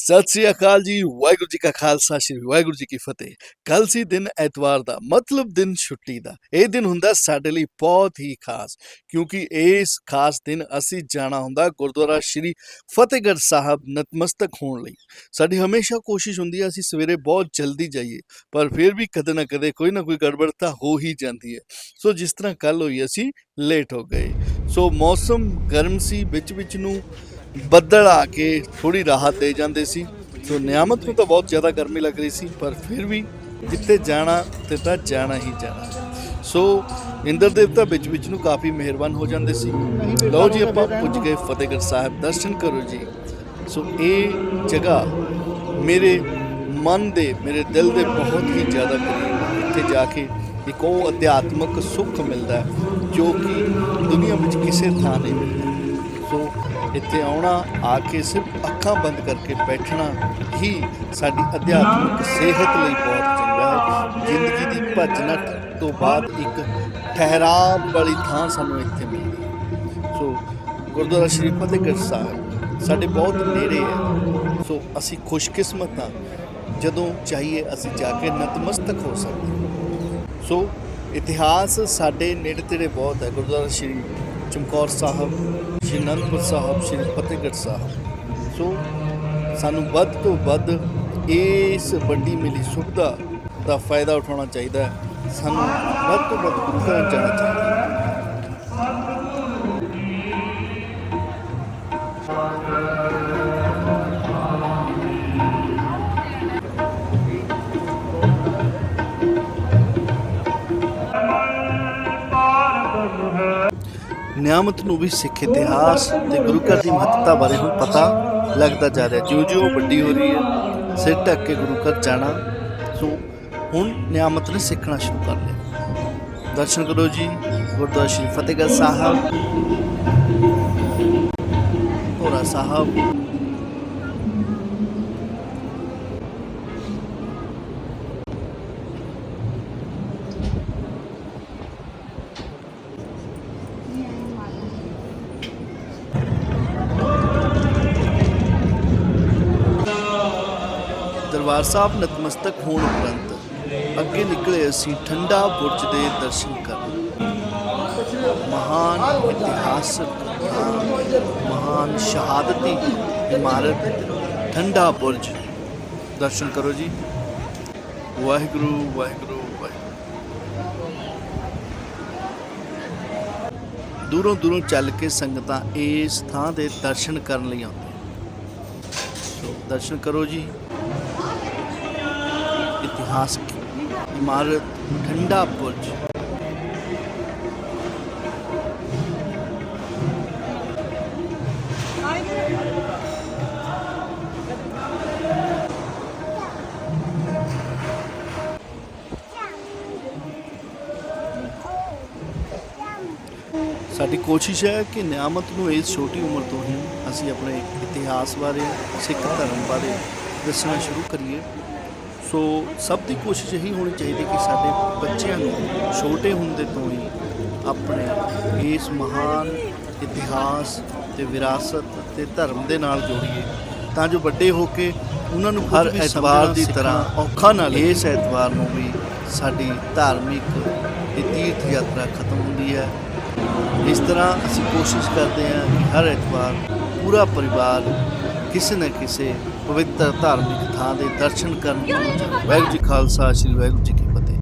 ਸਤਿ ਸ੍ਰੀ ਅਕਾਲ ਜੀ, ਵਾਹਿਗੁਰੂ ਜੀ ਕਾ ਖਾਲਸਾ, ਸ੍ਰੀ ਵਾਹਿਗੁਰੂ ਜੀ ਕੀ ਫਤਿਹ। ਕੱਲ ਸੀ ਦਿਨ ਐਤਵਾਰ ਦਾ, ਮਤਲਬ ਦਿਨ ਛੁੱਟੀ ਦਾ। ਇਹ ਦਿਨ ਹੁੰਦਾ ਸਾਡੇ ਲਈ ਬਹੁਤ ਹੀ ਖਾਸ, ਕਿਉਂਕਿ ਇਸ ਖਾਸ ਦਿਨ ਅਸੀਂ ਜਾਣਾ ਹੁੰਦਾ ਗੁਰਦੁਆਰਾ ਸ੍ਰੀ ਫਤਿਹਗੜ੍ਹ ਸਾਹਿਬ ਨਤਮਸਤਕ ਹੋਣ ਲਈ। ਸਾਡੀ ਹਮੇਸ਼ਾ ਕੋਸ਼ਿਸ਼ ਹੁੰਦੀ ਹੈ ਅਸੀਂ ਸਵੇਰੇ ਬਹੁਤ ਜਲਦੀ ਜਾਈਏ, ਪਰ ਫਿਰ ਵੀ ਕਦੇ ਨਾ ਕਦੇ ਕੋਈ ਨਾ ਕੋਈ ਗੜਬੜ ਤਾਂ ਹੋ ਹੀ ਜਾਂਦੀ ਹੈ। ਸੋ ਜਿਸ ਤਰ੍ਹਾਂ ਕੱਲ ਹੋਈ ਅਸੀਂ ਲੇਟ ਹੋ ਗਏ। ਸੋ ਮੌਸਮ ਗਰਮ ਸੀ ਵਿੱਚ ਵਿੱਚ ਨੂੰ ਬੱਦਲ ਆ ਕੇ ਥੋੜੀ ਰਾਹਤ ਦੇ ਜਾਂਦੇ ਸੀ। ਸੋ ਨਿਆਮਤ ਨੂੰ ਤਾਂ ਬਹੁਤ ਜ਼ਿਆਦਾ ਗਰਮੀ ਲੱਗ ਰਹੀ ਸੀ, ਪਰ ਫਿਰ ਵੀ ਜਿੱਥੇ ਜਾਣਾ ਤੇ ਤਾਂ ਜਾਣਾ ਹੀ ਜਾਣਾ। ਸੋ ਇੰਦਰ ਦੇਵਤਾ ਵਿੱਚ ਵਿੱਚ ਨੂੰ ਕਾਫੀ ਮਿਹਰਬਾਨ ਹੋ ਜਾਂਦੇ ਸੀ। ਲਓ ਜੀ, ਆਪਾਂ ਪੁੱਜ ਗਏ ਫਤਿਹਗੜ੍ਹ ਸਾਹਿਬ, ਦਰਸ਼ਨ ਕਰੋ ਜੀ। ਸੋ ਇਹ ਜਗ੍ਹਾ ਮੇਰੇ ਮਨ ਦੇ, ਮੇਰੇ ਦਿਲ ਦੇ ਬਹੁਤ ਹੀ ਜ਼ਿਆਦਾ ਕਰੀਬ ਇੱਥੇ ਜਾ ਕੇ ਇੱਕ ਉਹ ਅਧਿਆਤਮਕ ਸੁੱਖ ਮਿਲਦਾ ਜੋ ਕਿ ਦੁਨੀਆ ਵਿੱਚ ਕਿਸੇ ਥਾਂ ਨਹੀਂ ਮਿਲਦਾ। ਸੋ ਇੱਥੇ ਆਉਣਾ, ਆ ਕੇ ਸਿਰਫ ਅੱਖਾਂ ਬੰਦ ਕਰਕੇ ਬੈਠਣਾ ਹੀ ਸਾਡੀ ਅਧਿਆਤਮਿਕ ਸਿਹਤ ਲਈ ਬਹੁਤ ਚੰਗਾ ਹੈ। ਜ਼ਿੰਦਗੀ ਦੀ ਭੱਜ ਨੱਠ ਤੋਂ ਬਾਅਦ ਇੱਕ ਠਹਿਰਾਵ ਵਾਲੀ ਥਾਂ ਸਾਨੂੰ ਇੱਥੇ ਮਿਲਦੀ ਹੈ। ਸੋ, ਗੁਰਦੁਆਰਾ ਸ਼੍ਰੀ ਫਤਿਹਗੜ੍ਹ ਸਾਹਿਬ ਸਾਡੇ ਬਹੁਤ ਨੇੜੇ ਹੈ। ਸੋ, ਅਸੀਂ ਖੁਸ਼ਕਿਸਮਤ ਹਾਂ। ਜਦੋਂ ਚਾਹੀਏ ਅਸੀਂ ਜਾ ਕੇ ਨਤਮਸਤਕ ਹੋ ਸਕਦੇ ਸੋ, ਇਤਿਹਾਸ ਸਾਡੇ ਨੇੜੇ ਤੇੜੇ ਬਹੁਤ ਹੈ। ਗੁਰਦੁਆਰਾ ਸ਼੍ਰੀ ਚਮਕੌਰ ਸਾਹਿਬ, ਸ਼੍ਰੀ ਅਨੰਦਪੁਰ ਸਾਹਿਬ, ਸ਼੍ਰੀ ਫਤਿਹਗੜ੍ਹ ਸਾਹਿਬ। ਸੋ ਸਾਨੂੰ ਵੱਧ ਤੋਂ ਵੱਧ ਇਸ ਵੱਡੀ ਮਿਲੀ ਸੁਵਿਧਾ ਦਾ ਫਾਇਦਾ ਉਠਾਉਣਾ ਚਾਹੀਦਾ ਹੈ। ਸਾਨੂੰ ਵੱਧ ਤੋਂ ਵੱਧ ਗੁਰੂ ਘਰਾਂ ਜਾਣਾ ਚਾਹੀਦਾ ਨਿਆਮਤ ਨੂੰ ਵੀ ਸਿੱਖ ਇਤਿਹਾਸ ਤੇ ਗੁਰੂ ਘਰ ਦੀ ਮਹੱਤਤਾ ਬਾਰੇ ਹੁਣ ਪਤਾ ਲੱਗਦਾ ਜਾ ਰਿਹਾ। ਜਿਉਂ-ਜਿਉਂ ਉਹ ਵੱਡੀ ਹੋ ਰਹੀ ਹੈ, ਸਿਰ ਢੱਕ ਕੇ ਗੁਰੂ ਘਰ ਜਾਣਾ। ਸੋ ਹੁਣ ਨਿਆਮਤ ਨੇ ਸਿੱਖਣਾ ਸ਼ੁਰੂ ਕਰ ਲਿਆ। ਦਰਸ਼ਨ ਕਰੋ ਜੀ, ਗੁਰਦੁਆਰਾ ਸ਼੍ਰੀ ਫਤਿਹਗੜ੍ਹ ਸਾਹਿਬ। ਭੋਰਾ ਸਾਹਿਬ। ਦਰਬਾਰ ਸਾਹਿਬ ਨਤਮਸਤਕ ਹੋਣ ਉਪਰੰਤ ਅੱਗੇ ਨਿਕਲੇ ਅਸੀਂ ਠੰਡਾ ਬੁਰਜ ਦੇ ਦਰਸ਼ਨ ਕਰਨ। ਮਹਾਨ ਇਤਿਹਾਸਕ, ਮਹਾਨ ਸ਼ਹਾਦਤੀ ਇਮਾਰਤ ਠੰਡਾ ਬੁਰਜ। ਦਰਸ਼ਨ ਕਰੋ ਜੀ। ਵਾਹਿਗੁਰੂ ਵਾਹਿਗੁਰੂ ਵਾਹਿਗੁਰੂ। ਦੂਰੋਂ ਦੂਰੋਂ ਚੱਲ ਕੇ ਸੰਗਤਾਂ ਇਸ ਥਾਂ ਦੇ ਦਰਸ਼ਨ ਕਰਨ ਲਈ ਆਉਂਦੀਆਂ। ਦਰਸ਼ਨ ਕਰੋ ਜੀ। ਇਤਿਹਾਸਕ ਇਮਾਰਤ ਠੰਡਾ ਬੁਰਜ ਸਾਡੀ ਕੋਸ਼ਿਸ਼ ਹੈ ਕਿ ਨਿਆਮਤ ਨੂੰ ਇਸ ਛੋਟੀ ਉਮਰ ਤੋਂ ਹੀ ਅਸੀਂ ਆਪਣੇ ਇਤਿਹਾਸ ਬਾਰੇ, ਸਿੱਖ ਧਰਮ ਬਾਰੇ ਦੱਸਣਾ ਸ਼ੁਰੂ ਕਰੀਏ। ਸੋ ਸਭ ਦੀ ਕੋਸ਼ਿਸ਼ ਇਹੀ ਹੋਣੀ ਚਾਹੀਦੀ ਕਿ ਸਾਡੇ ਬੱਚਿਆਂ ਨੂੰ ਛੋਟੇ ਹੁੰਦੇ ਤੋਂ ਹੀ ਆਪਣੇ ਇਸ ਮਹਾਨ ਇਤਿਹਾਸ ਤੇ ਵਿਰਾਸਤ ਤੇ ਧਰਮ ਦੇ ਨਾਲ ਜੋੜੀਏ। ਤਾਂ ਜੋ ਵੱਡੇ ਹੋ ਕੇ ਉਹਨਾਂ ਨੂੰ ਹਰ ਐਤਵਾਰ ਦੀ ਤਰ੍ਹਾਂ ਔਖਾ ਨਾ ਲੱਗੇ। ਇਸ ਐਤਵਾਰ ਨੂੰ ਵੀ ਸਾਡੀ ਧਾਰਮਿਕ ਤੀਰਥ ਯਾਤਰਾ ਖਤਮ ਹੁੰਦੀ ਹੈ। ਇਸ ਤਰ੍ਹਾਂ ਅਸੀਂ ਕੋਸ਼ਿਸ਼ ਕਰਦੇ ਹਾਂ ਕਿ ਹਰ ਐਤਵਾਰ ਪੂਰਾ ਪਰਿਵਾਰ ਕਿਸੇ ਨਾ ਕਿਸੇ ਪਵਿੱਤਰ ਧਾਰਮਿਕ ਥਾਂ ਦੇ ਦਰਸ਼ਨ ਕਰਨ ਵਾਹਿਗੁਰੂ ਜੀ ਖਾਲਸਾ ਸ੍ਰੀ ਵਾਹਿਗੁਰੂ ਜੀ